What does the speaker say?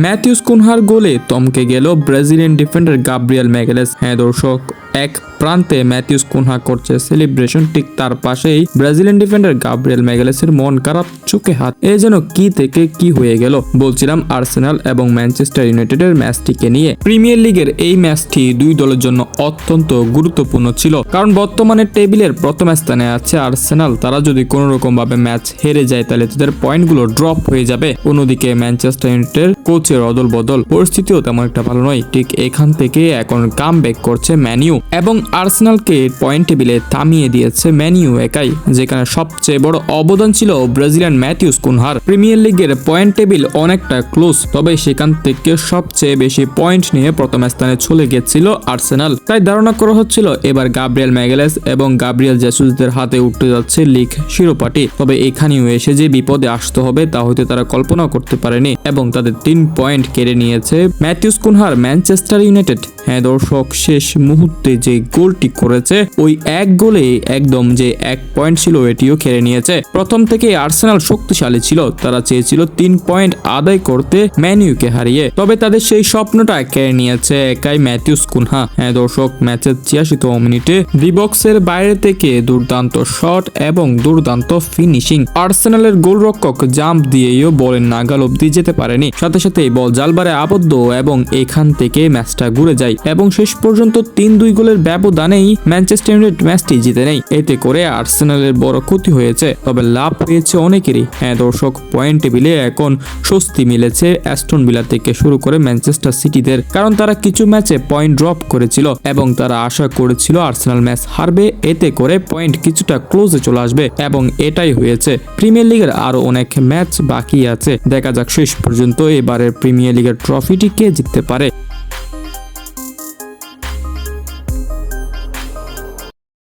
Matthews কুনহার গোলে তমকে গেল Brazilian defender Gabriel ম্যাগেলেস হ্যাঁ দর্শক। এক প্রান্তে ম্যাথিউস কুনহা করছে সেলিব্রেশন। ঠিক তার পাশেই ব্রাজিলিয়ান ডিফেন্ডার গাব্রিয়াল ম্যাগেলেসের মন খারাপ, চোখে হাত। এ যেন কি থেকে কি হয়ে গেল? বলছিলাম আর্সেনাল এবং ম্যানচেস্টার ইউনাইটেডের ম্যাচটিকে নিয়ে। প্রিমিয়ার লিগের এই ম্যাচটি দুই দলের জন্য অত্যন্ত গুরুত্বপূর্ণ ছিল। কারণ বর্তমানে টেবিলের প্রথম স্থানে আছে আর্সেনাল। তারা যদি কোনো রকম ভাবে ম্যাচ হেরে যায়, তাহলে তাদের পয়েন্টগুলো ড্রপ হয়ে যাবে। অন্যদিকে ম্যানচেস্টার ইউনাইটেডের কোচের অদল বদল পরিস্থিতিও তেমন একটা ভালো নয়। ঠিক এখান থেকে এখন কাম ব্যাক করছে ম্যানিউ এবং আর্সেনালকে পয়েন্ট টেবিলে থামিয়ে দিয়েছে ম্যানিউ একাই, যেখানে সবচেয়ে বড় অবদান ছিল ব্রাজিলিয়ান ম্যাথিউস কুনহার। প্রিমিয়ার লিগের পয়েন্ট টেবিল অনেকটা ক্লোজ, তবে সেখান থেকে সবচেয়ে বেশি পয়েন্ট নিয়ে প্রথম স্থানে চলে গেছিল আর্সেনাল। তাই ধারণা করা হচ্ছিল, এবার গাব্রিয়েল ম্যাগেলেস এবং গাব্রিয়েল জেসুসদের হাতে উঠতে যাচ্ছে লিগ শিরোপাটি। তবে এখানেও এসে যে বিপদে আসতে হবে, তা হয়তো তারা কল্পনা করতে পারেনি, এবং তাদের তিন পয়েন্ট কেড়ে নিয়েছে ম্যাথিউস কুনহার ম্যানচেস্টার ইউনাইটেড। হ্যাঁ দর্শক, শেষ মুহূর্তে যে গোলটি করেছে, ওই এক গোলে একদম যে এক পয়েন্ট ছিল, এটিও খেলে নিয়েছে। প্রথম থেকে আর্সেনাল শক্তিশালী ছিল, তারা চেয়েছিল তিন পয়েন্ট আদায় করতে ম্যানিউকে হারিয়ে। তবে তাদের সেই স্বপ্নটা কেড়ে নিয়েছে, একাই ম্যাথিউস কুনহা। হ্যাঁ দর্শক, ম্যাচের ছিয়াশিতম মিনিটে ডিবক্সের বাইরে থেকে দুর্দান্ত শট এবং দুর্দান্ত ফিনিশিং। আর্সেনালের গোলরক্ষক জাম্প দিয়েও বলের নাগাল অব্দি যেতে পারেনি। সাথে সাথে বল জালবারে আবদ্ধ এবং এখান থেকে ম্যাচটা ঘুরে যায়। এবং শেষ পর্যন্ত তিন দুই গোলের ব্যবধানেই ম্যানচেস্টার ইউনাইটেড ম্যাচটি জিতে নেয়। এতে করে আর্সেনালের বড় ক্ষতি হয়েছে, তবে লাভ হয়েছে অনেকেরই। হ্যাঁ দর্শক, পয়েন্ট টেবিলে এখন স্বস্তি মিলেছে অ্যাস্টন বিলা থেকে শুরু করে ম্যানচেস্টার সিটিদের, কারণ তারা কিছু ম্যাচে পয়েন্ট ড্রপ করেছিল এবং তারা আশা করেছিল আর্সেনাল ম্যাচ হারবে। এতে করে পয়েন্ট কিছুটা ক্লোজে চলে আসবে এবং এটাই হয়েছে। প্রিমিয়ার লিগের আরও অনেক ম্যাচ বাকি আছে। দেখা যাক শেষ পর্যন্ত এবারের প্রিমিয়ার লিগের ট্রফিটি কে জিততে পারে।